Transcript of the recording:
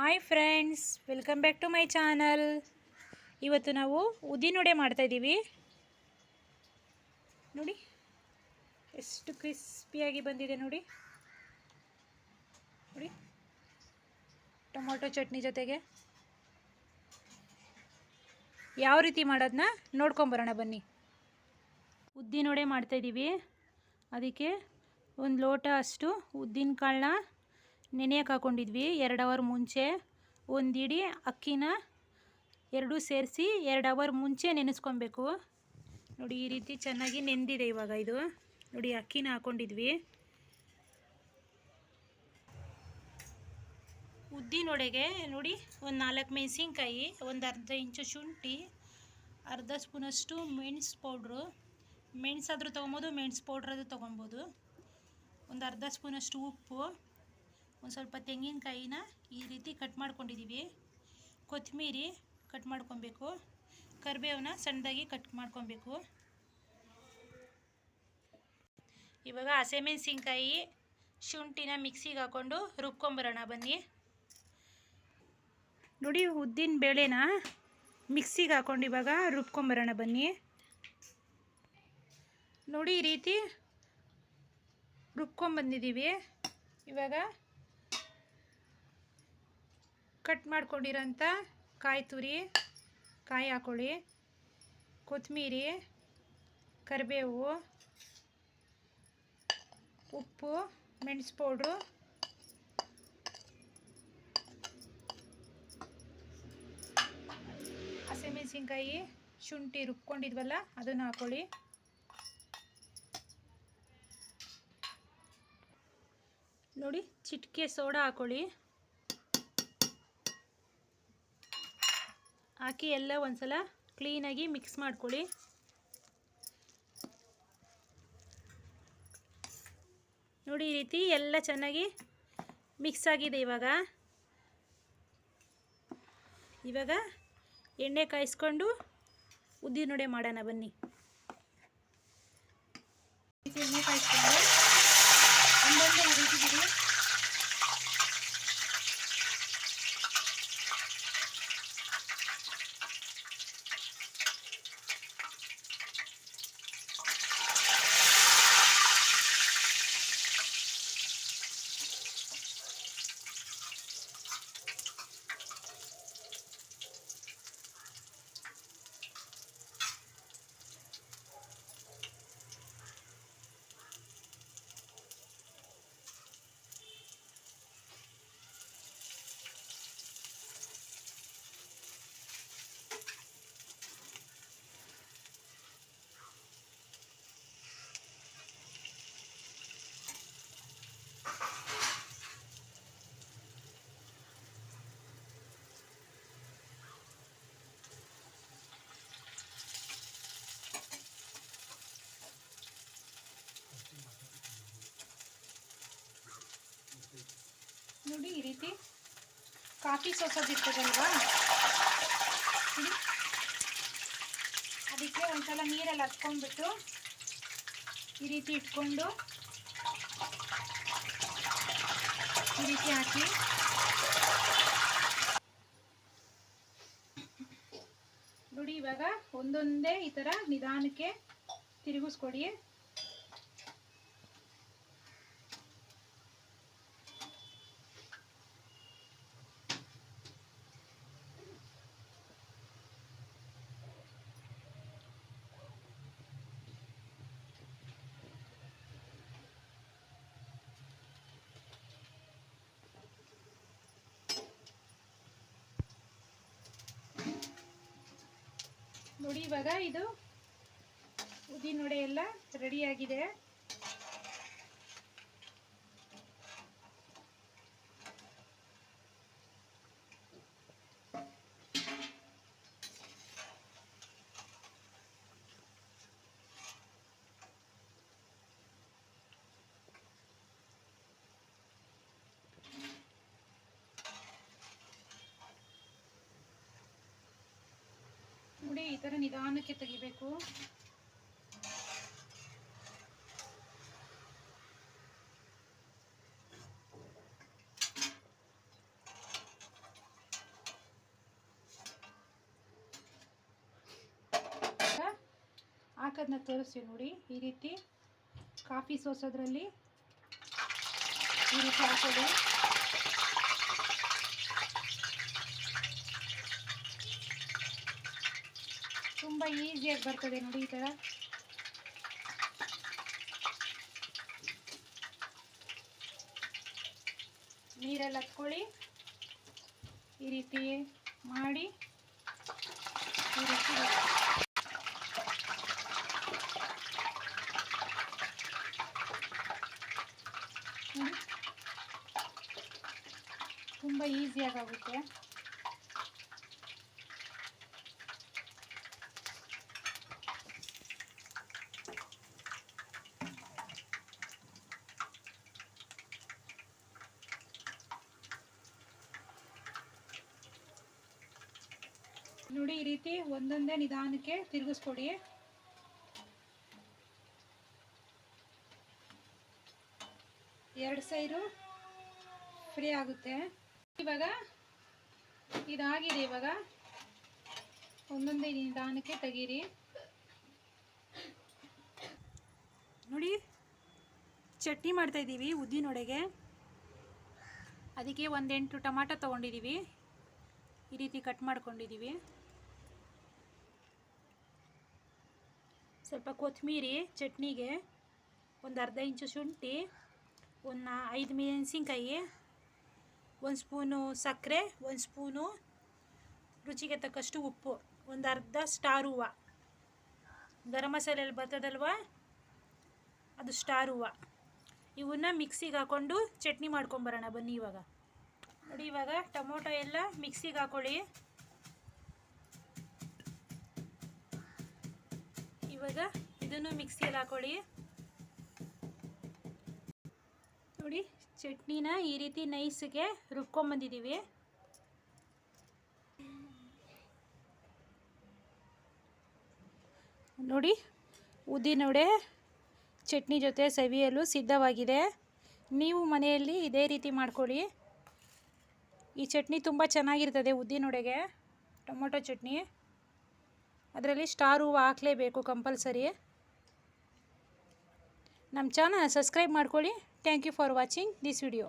Hi friends welcome back to my channel ಇವತ್ತು ನಾವು ಉದ್ದಿನೊಡೆ ಮಾಡ್ತಾಯಿದ್ದೀವಿ ನೋಡಿ, ಎಷ್ಟು ಕ್ರಿಸ್ಪಿಯಾಗಿ ಬಂದಿದೆ ನೋಡಿ. ನೋಡಿ, ಟೊಮೊಟೊ ಚಟ್ನಿ ಜೊತೆಗೆ. ಯಾವ ರೀತಿ ಮಾಡೋದನ್ನ ನೋಡ್ಕೊಂಬರೋಣ ಬನ್ನಿ. ಉದ್ದಿನೊಡೆ ಮಾಡ್ತಾಯಿದ್ದೀವಿ ಅದಕ್ಕೆ ಒಂದು ಲೋಟ ಅಷ್ಟು ಉದ್ದಿನ ಕಾಳನ್ನ ನೆನೆಯಕ್ಕೆ ಹಾಕೊಂಡಿದ್ವಿ. ಎರಡು ಅವರ್ ಮುಂಚೆ ಒಂದು ಅಕ್ಕಿನ ಎರಡೂ ಸೇರಿಸಿ ಎರಡು ಅವರ್ ಮುಂಚೆ ನೆನೆಸ್ಕೊಬೇಕು. ನೋಡಿ, ಈ ರೀತಿ ಚೆನ್ನಾಗಿ ನೆಂದಿದೆ ಇವಾಗ ಇದು. ನೋಡಿ, ಅಕ್ಕಿನ ಹಾಕೊಂಡಿದ್ವಿ. ಉದ್ದಿನೊಡೆಗೆ ನೋಡಿ, ಒಂದು ನಾಲ್ಕು ಮೆಣಸಿನ್ಕಾಯಿ, ಒಂದು ಅರ್ಧ ಇಂಚು ಶುಂಠಿ, ಅರ್ಧ ಸ್ಪೂನಷ್ಟು ಮೆಣಸು ಪೌಡ್ರು. ಮೆಣಸಾದರೂ ತೊಗೊಬೋದು, ಮೆಣಸು ಪೌಡ್ರಾದರೂ ತೊಗೊಬೋದು. ಒಂದು ಅರ್ಧ ಸ್ಪೂನಷ್ಟು ಉಪ್ಪು. ಒಂದು ಸ್ವಲ್ಪ ತೆಂಗಿನಕಾಯಿನ ಈ ರೀತಿ ಕಟ್ ಮಾಡ್ಕೊಂಡಿದ್ದೀವಿ ಕೊತ್ತಂಬರಿ ಕಟ್ ಮಾಡ್ಕೊಬೇಕು. ಕರಿಬೇವನ್ನ ಸಣ್ಣದಾಗಿ ಕಟ್ ಮಾಡ್ಕೊಬೇಕು. ಇವಾಗ ಹಸಿಮೆಣಸಿನ್ಕಾಯಿ ಶುಂಠಿನ ಮಿಕ್ಸಿಗೆ ಹಾಕ್ಕೊಂಡು ರುಬ್ಕೊಂಬರೋಣ ಬನ್ನಿ. ನೋಡಿ ಉದ್ದಿನ ಬೇಳೆನ ಮಿಕ್ಸಿಗೆ ಹಾಕ್ಕೊಂಡು ಇವಾಗ ರುಬ್ಕೊಂಬರೋಣ ಬನ್ನಿ. ನೋಡಿ ಈ ರೀತಿ ರುಬ್ಕೊಂಬಂದಿದ್ದೀವಿ ಇವಾಗ ಕಟ್ ಮಾಡ್ಕೊಂಡಿರೋಂಥ ಕಾಯಿ ತುರಿ, ಕಾಯಿ ಹಾಕೊಳ್ಳಿ ಕೊತ್ತಂಬರಿ ಕರಿಬೇವು, ಉಪ್ಪು, ಮೆಣಸು ಪೌಡ್ರು, ಹಸಿಮೆಣಸಿನ್ಕಾಯಿ, ಶುಂಠಿ ರುಬ್ಕೊಂಡಿದ್ವಲ್ಲ ಅದನ್ನು ಹಾಕೊಳ್ಳಿ. ನೋಡಿ ಚಿಟಿಕೆ ಸೋಡಾ ಹಾಕೊಳ್ಳಿ. ಹಾಕಿ ಎಲ್ಲ ಒಂದ್ಸಲ ಕ್ಲೀನಾಗಿ ಮಿಕ್ಸ್ ಮಾಡ್ಕೊಳ್ಳಿ. ನೋಡಿ ಈ ರೀತಿ ಎಲ್ಲ ಚೆನ್ನಾಗಿ ಮಿಕ್ಸ್ ಆಗಿದೆ ಇವಾಗ. ಇವಾಗ ಎಣ್ಣೆ ಕಾಯಿಸ್ಕೊಂಡು ಉದ್ದಿನೊಡೆ ಮಾಡೋಣ ಬನ್ನಿ. ಎಣ್ಣೆ ಕಾಯಿಸ್ಕೊಂಡು ಒಂದೊಂದೇ ಈ ರೀತಿ ಬಿಡಿ ನೋಡಿ ಈ ರೀತಿ ಕಾಫಿ ಸೋಸೋದಿರ್ತದಲ್ವಾ ಇರ್ತದಲ್ವಾ ಅದಕ್ಕೆ ಒಂದ್ಸಲ ನೀರಲ್ಲಿ ಹತ್ಕೊಂಡ್ಬಿಟ್ಟು ಈ ರೀತಿ ಇಟ್ಕೊಂಡು ಈ ರೀತಿ ಹಾಕಿ. ನೋಡಿ ಇವಾಗ ಒಂದೊಂದೇ ಈ ಥರ ನಿಧಾನಕ್ಕೆ ತಿರುಗಿಸ್ಕೊಡಿ. ನೋಡಿ ಇವಾಗ ಇದು ಉದ್ದಿನೊಡೆ ಎಲ್ಲ ರೆಡಿಯಾಗಿದೆ ಈ ಥರ ನಿಧಾನಕ್ಕೆ ತೆಗಿಬೇಕು. ಹಾಕದ್ನ ತೋರಿಸ್ತೀವಿ ನೋಡಿ ಈ ರೀತಿ ಕಾಫಿ ಸೋಸೋದ್ರಲ್ಲಿ ಈ ರೀತಿ ಹಾಕೋದು. ತುಂಬ ಈಸಿಯಾಗಿ ಬರ್ತದೆ ನೋಡಿ ಈ ಥರ ನೀರಲ್ಲಿ ಹತ್ಕೊಳ್ಳಿ. ಈ ರೀತಿ ಮಾಡಿ. ಈ ರೀತಿ ಆಗುತ್ತೆ ತುಂಬ ಈಸಿಯಾಗುತ್ತೆ ನೋಡಿ ಈ ರೀತಿ ಒಂದೊಂದೇ ನಿಧಾನಕ್ಕೆ ತಿರುಗಿಸ್ಕೊಡಿ. ಎರಡು ಸೈಡು ಫ್ರೀ ಆಗುತ್ತೆ. ಇವಾಗ ಇದಾಗಿದೆ ಇವಾಗ. ಒಂದೊಂದೇ ನಿಧಾನಕ್ಕೆ ತೆಗೀರಿ. ನೋಡಿ, ಚಟ್ನಿ ಮಾಡ್ತಾ ಇದ್ದೀವಿ ಉದ್ದಿನೊಡೆಗೆ. ಅದಕ್ಕೆ ಒಂದೆಂಟು ಟೊಮಾಟೊ ತೊಗೊಂಡಿದ್ದೀವಿ. ಈ ರೀತಿ ಕಟ್ ಮಾಡ್ಕೊಂಡಿದ್ದೀವಿ. ಸ್ವಲ್ಪ ಕೊತ್ತಂಬರಿ ಚಟ್ನಿಗೆ ಒಂದು ಅರ್ಧ ಇಂಚು ಶುಂಠಿ, ಒಂದು ಐದು ಮೆಣಸಿನ್ಕಾಯಿ, ಒಂದು ಸ್ಪೂನು ಸಕ್ಕರೆ, ಒಂದು ಸ್ಪೂನು ರುಚಿಗೆ ತಕ್ಕಷ್ಟು ಉಪ್ಪು, ಒಂದು ಅರ್ಧ ಸ್ಟಾರ್ ಹೂವು. ಗರಂ ಮಸಾಲೆಯಲ್ಲಿ ಬರ್ತದಲ್ವ? ಅದು ಸ್ಟಾರ್ ಹೂವು. ಇವನ್ನ ಮಿಕ್ಸಿಗೆ ಹಾಕ್ಕೊಂಡು ಚಟ್ನಿ ಮಾಡ್ಕೊಂಬರೋಣ ಬನ್ನಿ ಇವಾಗ. ನೋಡಿ ಇವಾಗ ಟೊಮೊಟೊ ಎಲ್ಲ ಮಿಕ್ಸಿಗೆ ಹಾಕೊಳ್ಳಿ. ಇವಾಗ ಇದನ್ನು ಮಿಕ್ಸಿಯಲ್ಲಿ ಹಾಕೊಳ್ಳಿ. ನೋಡಿ, ಚಟ್ನಿನ ಈ ರೀತಿ ನೈಸ್ಗೆ ರುಬ್ಕೊಂಬಂದಿದ್ದೀವಿ. ನೋಡಿ, ಉದ್ದಿನವಡೆ ಚಟ್ನಿ ಜೊತೆ ಸವಿಯಲು ಸಿದ್ಧವಾಗಿದೆ. ನೀವು ಮನೆಯಲ್ಲಿ ಇದೇ ರೀತಿ ಮಾಡ್ಕೊಳ್ಳಿ. ಈ ಚಟ್ನಿ ತುಂಬ ಚೆನ್ನಾಗಿರ್ತದೆ ಉದ್ದಿನೊಡೆಗೆ ಟೊಮೊಟೊ ಚಟ್ನಿ. ಅದರಲ್ಲಿ ಸ್ಟಾರ್ ಹೂವು ಹಾಕಲೇಬೇಕು ಕಂಪಲ್ಸರಿ. ನಮ್ಮ ಚಾನಲ್ ಸಬ್ಸ್ಕ್ರೈಬ್ ಮಾಡ್ಕೊಳ್ಳಿ. Thank you for watching this video